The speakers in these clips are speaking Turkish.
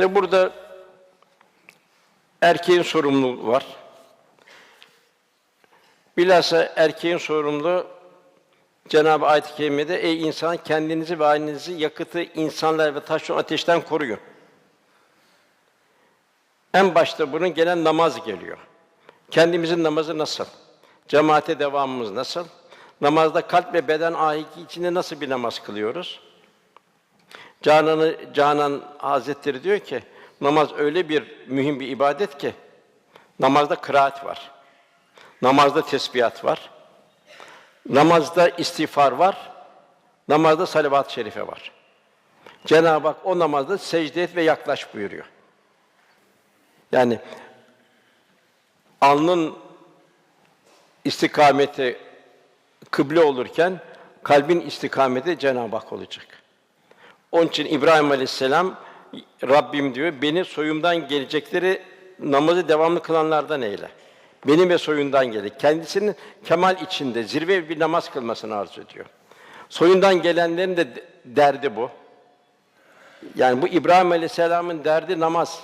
Tabi burada erkeğin sorumluluğu var. Bilhassa erkeğin sorumluluğu Cenab-ı Ayet-i ey insan kendinizi ve ailenizi yakıtı insanlar ve taşlı ateşten koruyun. En başta bunun gelen namaz geliyor. Kendimizin namazı nasıl? Cemaate devamımız nasıl? Namazda kalp ve beden ahiki içinde nasıl bir namaz kılıyoruz? Canan'ı Canan Hazretleri diyor ki namaz öyle bir mühim bir ibadet ki namazda kıraat var. Namazda tesbihat var. Namazda istiğfar var. Namazda salavat-ı şerife var. Cenab-ı Hak o namazda secde et ve yaklaş buyuruyor. Yani alnın istikameti kıble olurken kalbin istikameti Cenab-ı Hak olacak. Onun için İbrahim Aleyhisselam Rabbim diyor beni soyumdan gelecekleri namazı devamlı kılanlardan eyle. Benim ve soyundan gelecek. Kendisinin kemal içinde zirve bir namaz kılmasını arzu ediyor. Soyundan gelenlerin de derdi bu. Yani bu İbrahim Aleyhisselam'ın derdi namaz.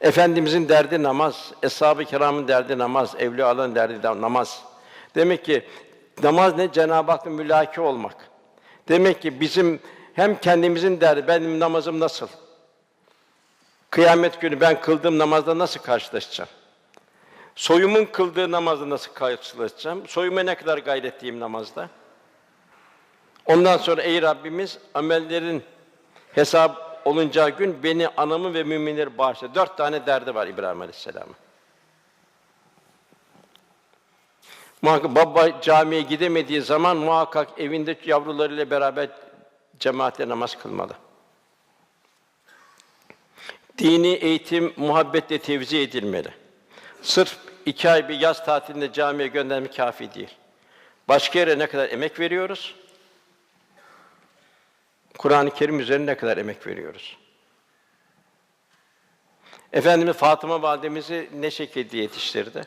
Efendimizin derdi namaz, eshab-ı kiramın derdi namaz, evliyaların derdi de namaz. Demek ki namaz ne? Cenab-ı Hak'la mülaki olmak. Demek ki bizim hem kendimizin derdi, benim namazım nasıl? Kıyamet günü ben kıldığım namazda nasıl karşılaşacağım? Soyumun kıldığı namazda nasıl karşılaşacağım? Soyuma ne kadar gayretliyim namazda? Ondan sonra ey Rabbimiz amellerin hesap olunacağı gün beni, anamı ve müminleri bağışla. Dört tane derdi var İbrahim Aleyhisselam'ın. Muhakkak baba camiye gidemediği zaman muhakkak evinde yavrularıyla beraber cemaatle namaz kılmalı. Dini eğitim muhabbetle tevzi edilmeli. Sırf iki ay bir yaz tatilinde camiye göndermek kafi değil. Başka yere ne kadar emek veriyoruz? Kur'an-ı Kerim üzerine ne kadar emek veriyoruz? Efendimiz Fatıma validemizi ne şekilde yetiştirdi?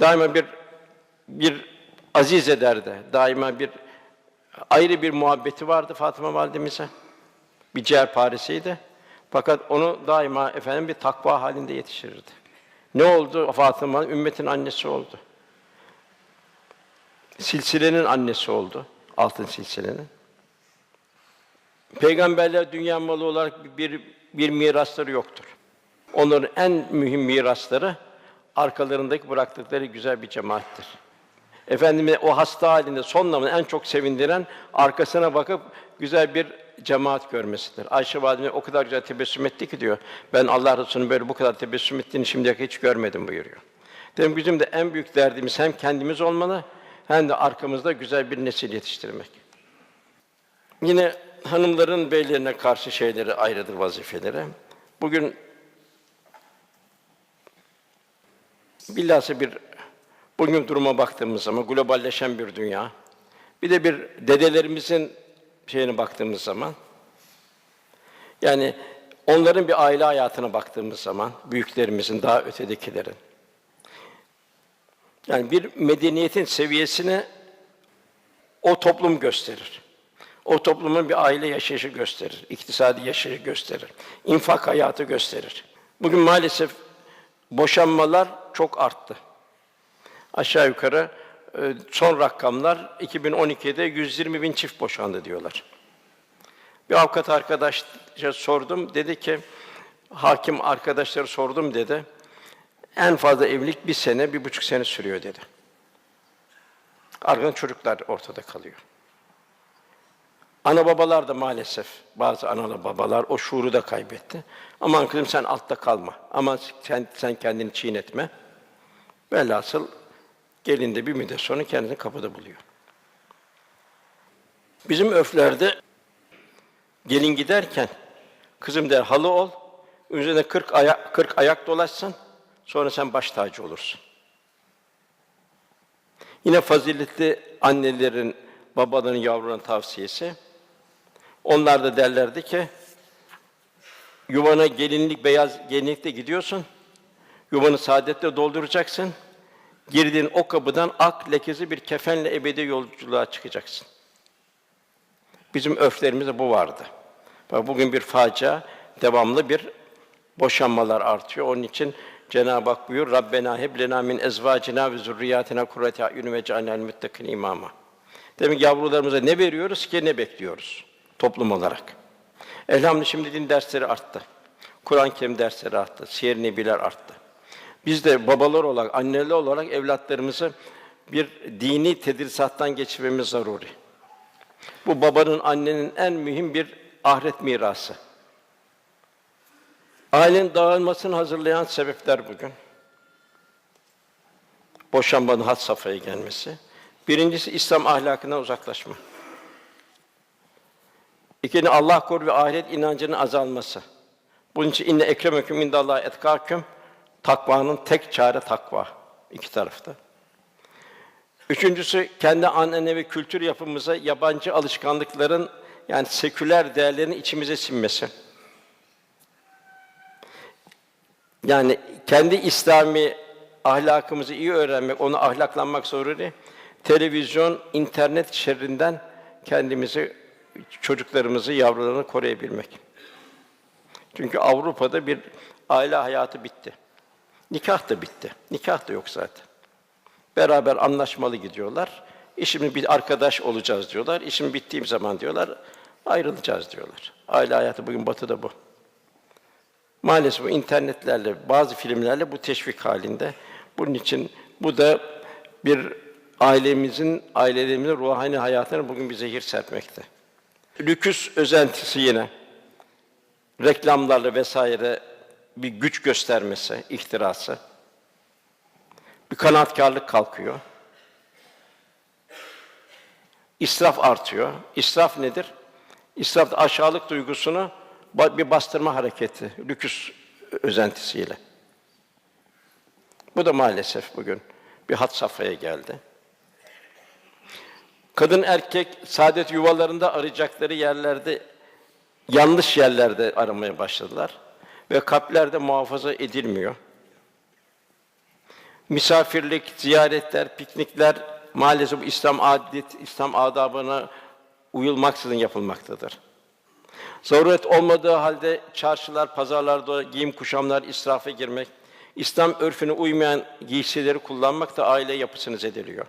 Daima bir bir aziz ederdi. Daima bir ayrı bir muhabbeti vardı Fatıma validemize. Bir ciğerparesiydi. Fakat onu daima efendim bir takva halinde yetiştirirdi. Ne oldu? Fatıma ümmetin annesi oldu. Silsilenin annesi oldu. Altın silsilenin. Peygamberler dünya malı olarak bir bir mirasları yoktur. Onların en mühim mirasları arkalarındaki bıraktıkları güzel bir cemaattir. Efendimiz o hasta halinde son namını en çok sevindiren arkasına bakıp güzel bir cemaat görmesidir. Ayşe validemiz o kadar güzel tebessüm etti ki diyor. Ben Allah Resulü'nün böyle bu kadar tebessüm ettiğini şimdiye hiç görmedim buyuruyor. Demek bizim de en büyük derdimiz hem kendimiz olmalı hem de arkamızda güzel bir nesil yetiştirmek. Yine hanımların beylerine karşı şeyleri ayrıdır vazifeleri. Bugün bilhassa bir bugün duruma baktığımız zaman globalleşen bir dünya. Bir de bir dedelerimizin şeyine baktığımız zaman yani onların bir aile hayatına baktığımız zaman büyüklerimizin daha ötedekilerin yani bir medeniyetin seviyesini o toplum gösterir. O toplumun bir aile yaşayışı gösterir, iktisadi yaşayışı gösterir, infak hayatı gösterir. Bugün maalesef boşanmalar çok arttı. Aşağı yukarı e, son rakamlar 2012'de 120 bin çift boşandı diyorlar. Bir avukat arkadaşa sordum, dedi ki, hakim arkadaşları sordum dedi. En fazla evlilik bir sene, bir buçuk sene sürüyor dedi. Ardından çocuklar ortada kalıyor. Ana babalar da maalesef, bazı analar babalar o şuuru da kaybetti. Aman kızım sen altta kalma. Aman sen, sen kendini çiğnetme. Velhasıl gelin de bir müddet sonra kendini kapıda buluyor. Bizim öflerde gelin giderken kızım der halı ol, üzerine 40 ayak 40 ayak dolaşsın, sonra sen baş tacı olursun. Yine faziletli annelerin, babaların yavruna tavsiyesi. Onlar da derlerdi ki, yuvana gelinlik, beyaz gelinlikle gidiyorsun, yuvanı saadetle dolduracaksın, girdiğin o kapıdan ak lekesi bir kefenle ebedi yolculuğa çıkacaksın. Bizim örflerimizde bu vardı. Bak bugün bir facia, devamlı bir boşanmalar artıyor. Onun için Cenab-ı Hak buyur Rabbena heb lena min ezvacina ve zurriyatina kurrate a'yun ve cealnel muttakin imama. Demek yavrularımıza ne veriyoruz ki ne bekliyoruz toplum olarak. Elhamdülillah şimdi din dersleri arttı. Kur'an-ı Kerim dersleri arttı. Siyer-i Nebiler arttı. Biz de babalar olarak, anneler olarak evlatlarımızı bir dini tedrisattan geçirmemiz zaruri. Bu babanın, annenin en mühim bir ahiret mirası. Ailenin dağılmasını hazırlayan sebepler bugün. Boşanmanın had safhaya gelmesi. Birincisi İslam ahlakından uzaklaşma. İkinci Allah koru ve ahiret inancının azalması. Bunun için inne ekremeküm indallahi etkâküm takvanın tek çare takva iki tarafta. Üçüncüsü kendi anne ve kültür yapımıza yabancı alışkanlıkların yani seküler değerlerin içimize sinmesi. Yani kendi İslami ahlakımızı iyi öğrenmek, onu ahlaklanmak zorunda. Televizyon, internet şerrinden kendimizi, çocuklarımızı, yavrularını koruyabilmek. Çünkü Avrupa'da bir aile hayatı bitti. Nikah da bitti. Nikah da yok zaten. Beraber anlaşmalı gidiyorlar. İşimiz bir arkadaş olacağız diyorlar. İşim bittiğim zaman diyorlar ayrılacağız diyorlar. Aile hayatı bugün batıda bu. Maalesef bu internetlerle, bazı filmlerle bu teşvik halinde. Bunun için bu da bir ailemizin, ailelerimizin ruhani hayatına bugün bir zehir serpmekte. Lüküs özentisi yine reklamlarla vesaire bir güç göstermesi, ihtirası. Bir kanaatkarlık kalkıyor. İsraf artıyor. İsraf nedir? İsraf aşağılık duygusunu bir bastırma hareketi, lüküs özentisiyle. Bu da maalesef bugün bir hat safhaya geldi. Kadın erkek saadet yuvalarında arayacakları yerlerde yanlış yerlerde aramaya başladılar ve kalplerde muhafaza edilmiyor. Misafirlik, ziyaretler, piknikler maalesef İslam adet, İslam adabına uyulmaksızın yapılmaktadır. Zaruret olmadığı halde çarşılar, pazarlarda giyim kuşamlar israfa girmek, İslam örfüne uymayan giysileri kullanmak da aile yapısını zedeliyor.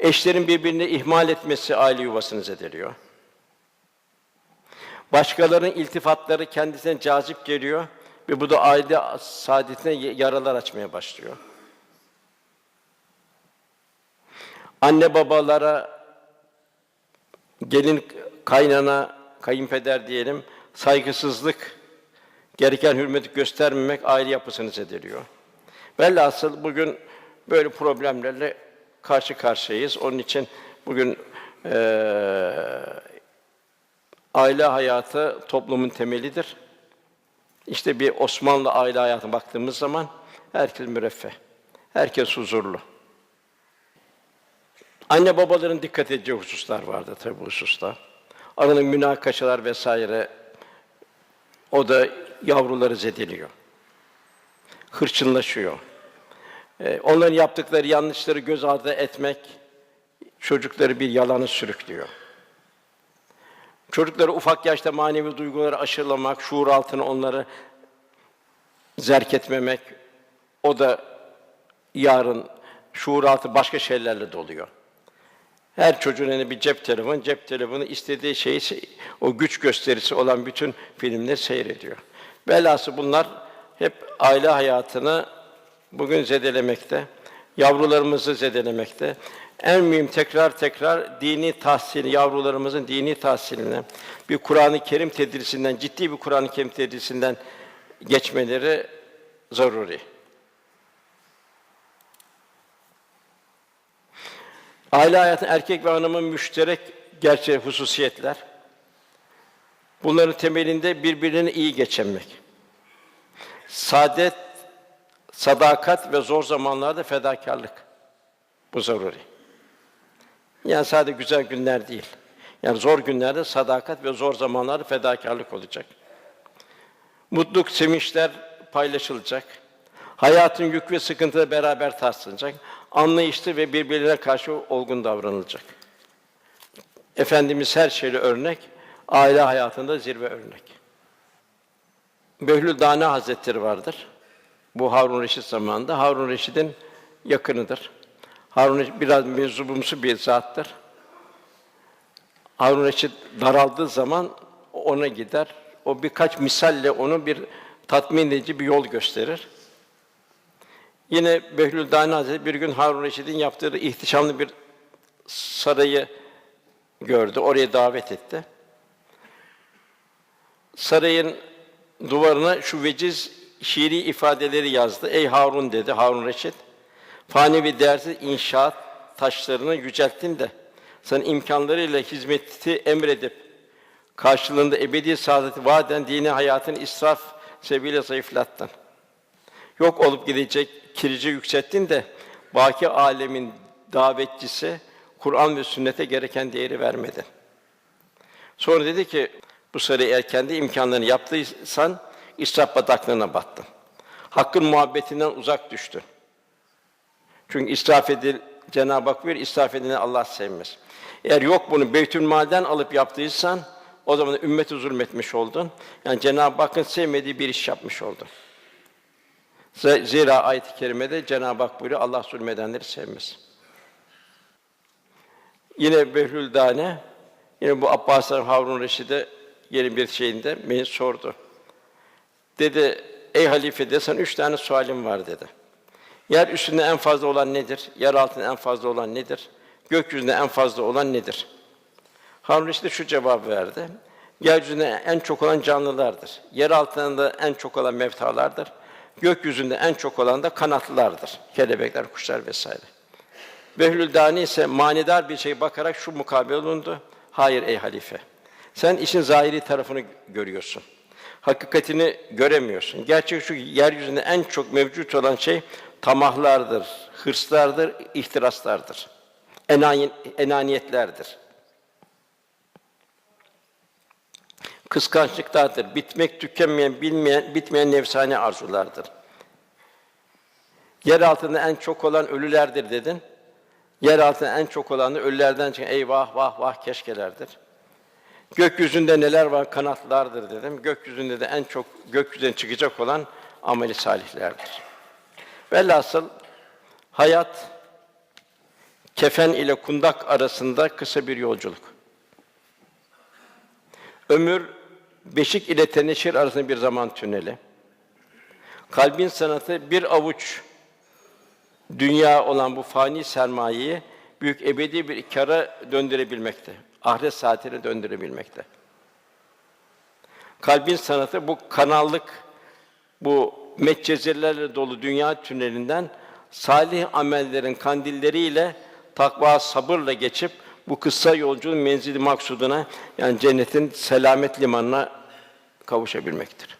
Eşlerin birbirini ihmal etmesi aile yuvasını zedeliyor. Başkalarının iltifatları kendisine cazip geliyor ve bu da aile saadetine yaralar açmaya başlıyor. Anne babalara, gelin kaynana, kayınpeder diyelim, saygısızlık, gereken hürmeti göstermemek aile yapısını zedeliyor. Velhasıl bugün böyle problemlerle karşı karşıyayız. Onun için bugün eee aile hayatı toplumun temelidir. İşte bir Osmanlı aile hayatına baktığımız zaman herkes müreffeh, herkes huzurlu. Anne babaların dikkat edeceği hususlar vardı tabi bu hususta. Aralarında münakaşalar vesaire o da yavruları zedeliyor. Hırçınlaşıyor. Ee, onların yaptıkları yanlışları göz ardı etmek çocukları bir yalanı sürüklüyor. Çocukları ufak yaşta manevi duyguları aşılamak, şuur altına onları zerk etmemek, o da yarın şuur altı başka şeylerle doluyor. Her çocuğun elinde bir cep telefonu, cep telefonu istediği şeyi, o güç gösterisi olan bütün filmleri seyrediyor. Velhasıl bunlar hep aile hayatını bugün zedelemekte, yavrularımızı zedelemekte. En mühim tekrar tekrar dini tahsil, yavrularımızın dini tahsiline, bir Kur'an-ı Kerim tedrisinden, ciddi bir Kur'an-ı Kerim tedrisinden geçmeleri zaruri. Aile hayatı erkek ve hanımın müşterek gerçek hususiyetler. Bunların temelinde birbirine iyi geçinmek. Saadet, sadakat ve zor zamanlarda fedakarlık. Bu zaruri. Yani sadece güzel günler değil. Yani zor günlerde sadakat ve zor zamanlarda fedakarlık olacak. Mutluluk, sevinçler paylaşılacak. Hayatın yük ve sıkıntıları beraber tarsılacak. Anlayışlı ve birbirine karşı olgun davranılacak. Efendimiz her şeyle örnek, aile hayatında zirve örnek. Behlül Dane Hazretleri vardır. Bu Harun Reşit zamanında. Harun Reşit'in yakınıdır. Harun biraz meczubumsu bir zattır. Harun Reşit daraldığı zaman ona gider. O birkaç misalle onu bir tatmin edici bir yol gösterir. Yine Behlül Dani Hazretleri bir gün Harun Reşit'in yaptığı ihtişamlı bir sarayı gördü. Oraya davet etti. Sarayın duvarına şu veciz şiiri ifadeleri yazdı. Ey Harun dedi Harun Reşit. Fani ve değersiz inşaat taşlarını yücelttin de sen imkanlarıyla hizmeti emredip karşılığında ebedi saadeti vaden dini hayatın israf sebebiyle zayıflattın. Yok olup gidecek kirici yükselttin de baki alemin davetçisi Kur'an ve sünnete gereken değeri vermedin. Sonra dedi ki bu sarayı eğer kendi imkanlarını yaptıysan israf bataklığına battın. Hakkın muhabbetinden uzak düştün. Çünkü israf edil Cenab-ı Hak buyuruyor, israf edileni Allah sevmez. Eğer yok bunu Beytülmal'den alıp yaptıysan o zaman ümmeti zulmetmiş oldun. Yani Cenab-ı Hakk'ın sevmediği bir iş yapmış oldun. Zira ayet-i kerimede Cenab-ı Hak buyuruyor Allah zulmedenleri sevmez. Yine Behlül Dane yine bu Abbas Harun Reşid'e yeni bir şeyinde beni sordu. Dedi, ey halife de sana üç tane sualim var dedi. Yer üstünde en fazla olan nedir? Yer altında en fazla olan nedir? Gökyüzünde en fazla olan nedir? Harun de şu cevap verdi. Yeryüzünde en çok olan canlılardır. Yer altında en çok olan mevtalardır. Gökyüzünde en çok olan da kanatlılardır. Kelebekler, kuşlar vesaire. Behlül Dani ise manidar bir şey bakarak şu mukabele bulundu. Hayır ey halife. Sen işin zahiri tarafını görüyorsun. Hakikatini göremiyorsun. Gerçek şu yeryüzünde en çok mevcut olan şey tamahlardır, hırslardır, ihtiraslardır. Enayi, enaniyetlerdir. Kıskançlıklardır. Bitmek tükenmeyen, bilmeyen, bitmeyen nefsani arzulardır. Yer altında en çok olan ölülerdir dedin. Yer altında en çok olan da ölülerden çıkan eyvah vah vah keşkelerdir. Gökyüzünde neler var? Kanatlardır dedim. Gökyüzünde de en çok gökyüzünden çıkacak olan ameli salihlerdir. Velhasıl hayat kefen ile kundak arasında kısa bir yolculuk. Ömür beşik ile teneşir arasında bir zaman tüneli. Kalbin sanatı bir avuç dünya olan bu fani sermayeyi büyük ebedi bir kara döndürebilmekte. Ahiret saatine döndürebilmekte. Kalbin sanatı bu kanallık, bu metcezirlerle dolu dünya tünelinden salih amellerin kandilleriyle takva sabırla geçip bu kısa yolculuğun menzili maksuduna yani cennetin selamet limanına kavuşabilmektir.